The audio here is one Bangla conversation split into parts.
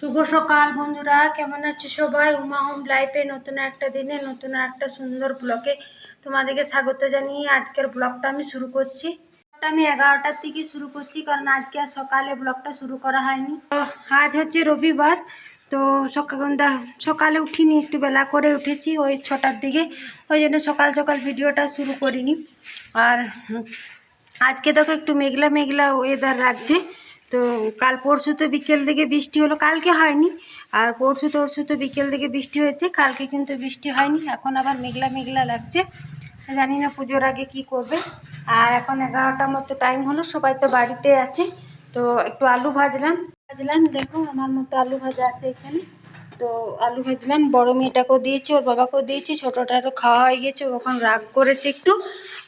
শুভ সকাল বন্ধুরা, কেমন আছে সবাই? উমা হোম লাইফে নতুন একটা দিনে, নতুন একটা সুন্দর ব্লগে তোমাদেরকে স্বাগত জানিয়ে আজকের ব্লগটা আমি শুরু করছি। আমি এগারোটার থেকে শুরু করছি, কারণ আজকে আর সকালে ব্লগটা শুরু করা হয়নি। তো আজ হচ্ছে রবিবার, তো সকাল সকালে উঠিনি, একটু বেলা করে উঠেছি, ওই ছটার দিকে। ওই জন্য সকাল সকাল ভিডিওটা শুরু করিনি। আর আজকে দেখো একটু মেঘলা মেঘলা ওয়েদার লাগছে। তো কাল পরশু তো বিকেল দিকে বৃষ্টি হলো, কালকে হয়নি। আর পরশু তরশু তো বিকেল দিকে বৃষ্টি হয়েছে, কালকে কিন্তু বৃষ্টি হয়নি, এখন আবার মেঘলা মেঘলা লাগছে। জানি না পুজোর আগে কি করবে। আর এখন এগারোটার মতো টাইম হলো, সবাই তো বাড়িতে আছে, তো একটু আলু ভাজলাম। ভাজলাম দেখো আমার মতো আলু ভাজা আছে এখানে। তো আলু ভাজলাম, বড় মেয়েটাকেও দিয়েছি, ওর বাবাকেও দিয়েছি, ছোটোটারও খাওয়া হয়ে গেছে, ও এখন রাগ করেছে একটু।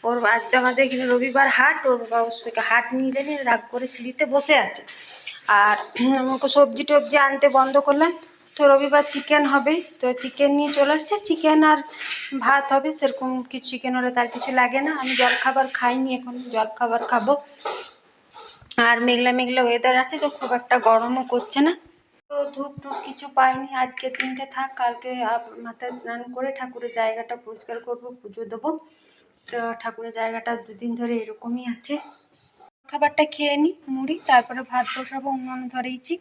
ওর আজকে আমাদের এখানে রবিবার হাট, ওর বাবা থেকে হাট নিয়ে জানি রাগ করে সিঁড়িতে বসে আছে। আর আমাকে সবজি টবজি আনতে বন্ধ করলাম, তো রবিবার চিকেন হবে, তো চিকেন নিয়ে চলে আসছে। চিকেন আর ভাত হবে, সেরকম কিছু চিকেন হলে তার কিছু লাগে না। আমি জল খাবার খাইনি এখন, জল খাবার খাব। আর মেঘলা মেঘলা ওয়েদার আছে, তো খুব একটা গরমও করছে না। তো ধূপ টুপ কিছু পাইনি, আজকে তিনটে থাক, কালকে মাথায় স্নান করে ঠাকুরের জায়গাটা পরিষ্কার করব, পুজো দেবো। তো ঠাকুরের জায়গাটা দুদিন ধরে এরকমই আছে। খাবারটা খেয়ে নিই মুড়ি, তারপরে ভাত বসাবো অন্য ধরেইছি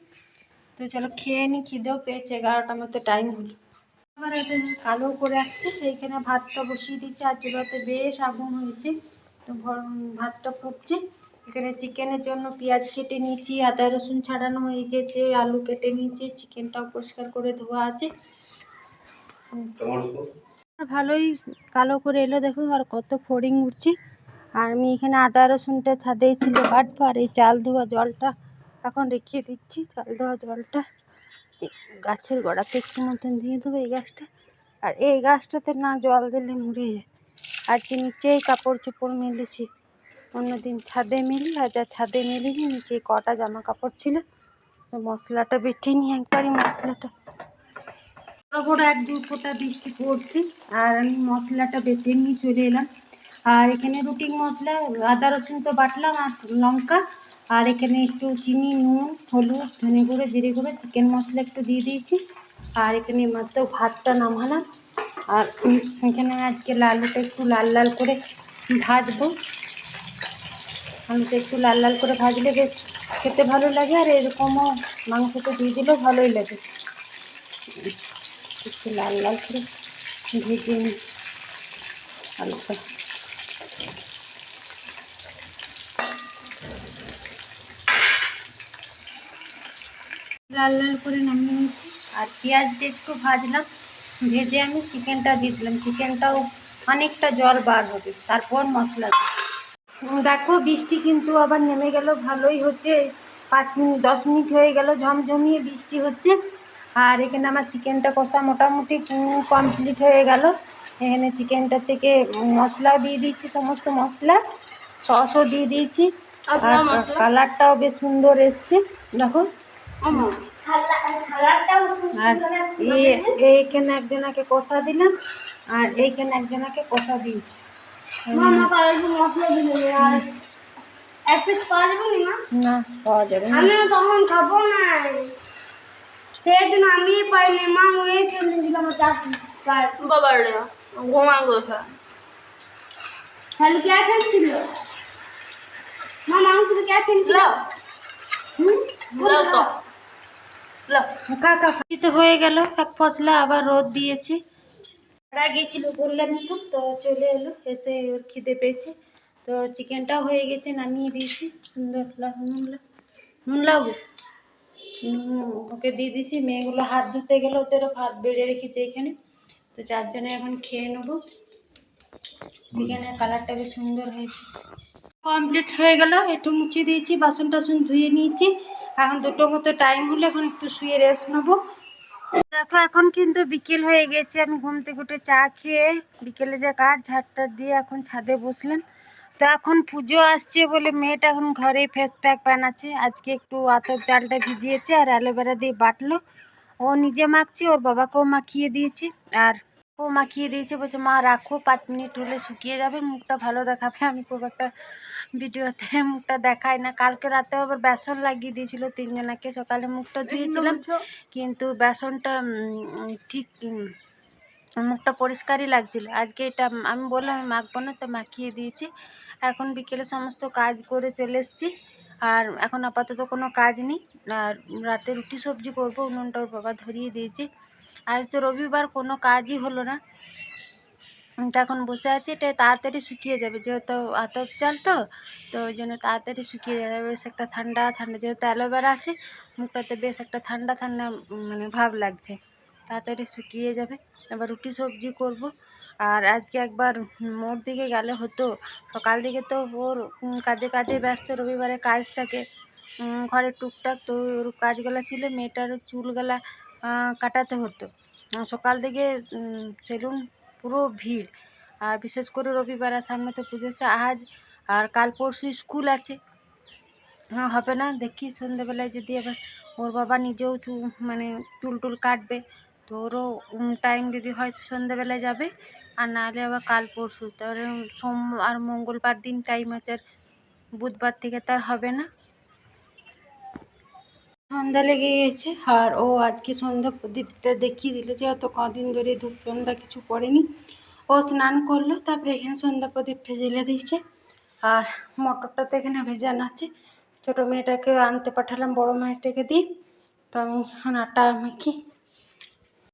তো চলো খেয়ে নিই খিদেও পেয়েছে, এগারোটার মতো টাইম হলো। আবার এটা কালো করে আসছে এইখানে ভাতটা বসিয়ে দিচ্ছে আর চুলাতে বেশ আগুন হয়েছে। তো ভাতটা ফুটছে। এখানে চিকেনের জন্য পেঁয়াজ কেটে নিয়েছি, আদা রসুন ছাড়ানো হয়ে গেছে, আলু কেটে নিয়েছি, চিকেনটাও পরিষ্কার করে ধোয়া আছে। ভালোই কালো করে এলো দেখো আর কত ফড়িং উঠছে। আর আমি এখানে আদা রসুনটা ছাদেই ছিল বাটবো, আর এই চাল ধোয়া জলটা এখন রেখে দিচ্ছি, চাল ধোয়া জলটা গাছের গোড়াতে একটু মতন দিয়ে দেবো এই গাছটা। আর এই গাছটাতে না জল দিলে মরে যায়। আজকে নিচেই কাপড় চোপড় মেলেছি অন্যদিন ছাদে মেলি আর যা ছাদে মেলিনি নিচে কটা জামা কাপড় ছিল মশলাটা বেটে নিই একবারই মশলাটা। বড় বড় এক দু ফোঁটা বৃষ্টি পড়ছে, আর আমি মশলাটা বেটে নিয়ে চলে এলাম। আর এখানে রুটি মশলা, আদা, রসুন তো বাটলাম, আর লঙ্কা। আর এখানে একটু চিনি, নুন, হলুদ, ধনে গুঁড়ো, জিরে গুঁড়ো, চিকেন মশলা একটু দিয়ে দিয়েছি। আর এখানে মাত্র ভাতটা নামালাম। আর এখানে আজকে লালুটা একটু লাল লাল করে ভাজবো। আলুটা একটু লাল লাল করে ভাজলে বেশ খেতে ভালো লাগে, আর এরকমও মাংসটা দিয়ে দিলেও ভালোই লাগে। একটু লাল লাল করে ভেজে নিই আলুটা লাল লাল করে নামিয়ে নিচ্ছি, আর পেঁয়াজটা একটু ভাজলাম, ভেজে আমি চিকেনটা দিয়ে দিলাম। চিকেনটাও অনেকটা জল বার হবে, তারপর মশলা দেখো বৃষ্টি কিন্তু আবার নেমে গেল ভালোই হচ্ছে। পাঁচ মিনিট দশ মিনিট হয়ে গেল ঝমঝমিয়ে বৃষ্টি হচ্ছে। আর এখানে আমার চিকেনটা কষা মোটামুটি কমপ্লিট হয়ে গেল। এখানে চিকেনটা থেকে মশলা দিয়ে দিয়েছি সমস্ত মশলা। সসও দিয়ে দিয়েছি। আর কালারটাও বেশ সুন্দর এসছে। দেখো। আর এই এইখানে একজনাকে কষা দিলাম আর এইখানে একজনাকে কষা দিয়েছি। না পাওয়া যাবে না। আমি তখন খাব না সেদিন আমি পাইনি মা ওই খেলেছিলাম বাবার ঘুমা গেছে তাহলে কে খেলছিল মা মাংস কে খেলছিল লাও। লাও তো। কাকা হয়ে গেল এক ফসলা আবার রোদ দিয়েছি। ভাড়া গেছিল বললাম তো তো চলে এলো এসে ওর খিদে পেয়েছে। তো চিকেনটাও হয়ে গেছে নামিয়ে দিয়েছি। সুন্দর লা- নুন লাগু ওকে দিয়ে দিয়েছি। মেয়েগুলো হাত ধুতে গেলে ওদেরও ভাত বেড়ে রেখেছে এখানে। তো চারজনে এখন খেয়ে নেব। চিকেনের কালারটা বেশ সুন্দর হয়েছে। কমপ্লিট হয়ে গেল। একটু মুছে দিয়েছি বাসন টাসন ধুয়ে নিয়েছি। এখন দুটো মতো টাইম হলে এখন একটু শুয়ে রেস্ট নেব। দেখো, এখন কিন্তু বিকেল হয়ে গেছে, আমি ঘুম থেকে উঠে চা খেয়ে বিকেলে যা কাঠ ঝাড়টা দিয়ে এখন ছাদে বসলাম। তো এখন পুজো আসছে বলে মেয়েটা এখন ঘরে ফেস প্যাক বানাচ্ছে। আজকে একটু আতপ চালটা ভিজিয়েছে আর অ্যালোভেরা দিয়ে বাটলো। ও নিজে মাখছে, ওর বাবাকেও মাখিয়ে দিয়েছে। আর ও মাখিয়ে দিয়েছে বলছে, মা, রাখো, পাঁচ মিনিট হলে শুকিয়ে যাবে, মুখটা ভালো দেখাবে, আমি খুব একটা ভিডিওতে মুখটা দেখায় না। কালকে রাতে আবার বেসন লাগিয়ে দিয়েছিল তিনজনাকে। সকালে মুখটা ধুয়েছিলাম। কিন্তু বেসনটা ঠিক মুখটা পরিষ্কারই লাগছিল। আজকে এটা আমি বললাম আমি মাখবো না তো মাখিয়ে দিয়েছি। এখন বিকেলে সমস্ত কাজ করে চলে এসেছি। আর এখন আপাতত কোনো কাজ নেই। আর রাতে রুটি সবজি করব উনুনটা ওর বাবা ধরিয়ে দিয়েছি। আজ তো রবিবার কোনো কাজই হলো না। এখন বসে আছি, এটা তাড়াতাড়ি শুকিয়ে যাবে, যেহেতু আতপ চাল তো তো ওই জন্য তাড়াতাড়ি শুকিয়ে যাবে, বেশ একটা ঠান্ডা ঠান্ডা যেহেতু অ্যালোভেরা আছে, মুখটাতে বেশ একটা ঠান্ডা ঠান্ডা মানে ভাব লাগছে, তাড়াতাড়ি শুকিয়ে যাবে, এবার রুটি সবজি করব, আর আজকে একবার মোর দিকে গেলে হতো, সকাল দিকে তো ওর কাজে কাজে ব্যস্ত, রবিবারে কাজ থাকে ঘরের টুকটাক তো ওর কাজগুলো ছিল মেয়েটার চুলগুলা কাটাতে হতো, সকাল দিকে সেলুন পুরো ভিড়। আর বিশেষ করে রবিবার আর সামনে তো পুজো আছে আজ আর কাল পরশু স্কুল আছে। হবে না? দেখি সন্ধ্যেবেলায় যদি আবার ওর বাবা নিজেও মানে চুল টুল কাটবে, তো ওরও টাইম যদি হয় সন্ধ্যেবেলায় যাবে। আর নাহলে আবার কাল পরশু। তাহলে সোম আর মঙ্গলবার দিন টাইম আছে আর বুধবার থেকে তার হবে না। সন্ধ্যা লেগে গেছে। আর ও আজকে সন্ধ্যা প্রদীপটা দেখিয়ে দিল যেহেতু কদিন ধরে ধূপ সন্ধ্যা কিছু পড়েনি ও স্নান করল, তারপরে এখানে সন্ধ্যা প্রদীপটা জ্বেলে দিয়েছে। আর মটরটা তো এখানে ভেজানো আছে। ছোটো মেয়েটাকে আনতে পাঠালাম, বড়ো মেয়েটাকে দিয়ে। তো আমি এখন আটা মেখে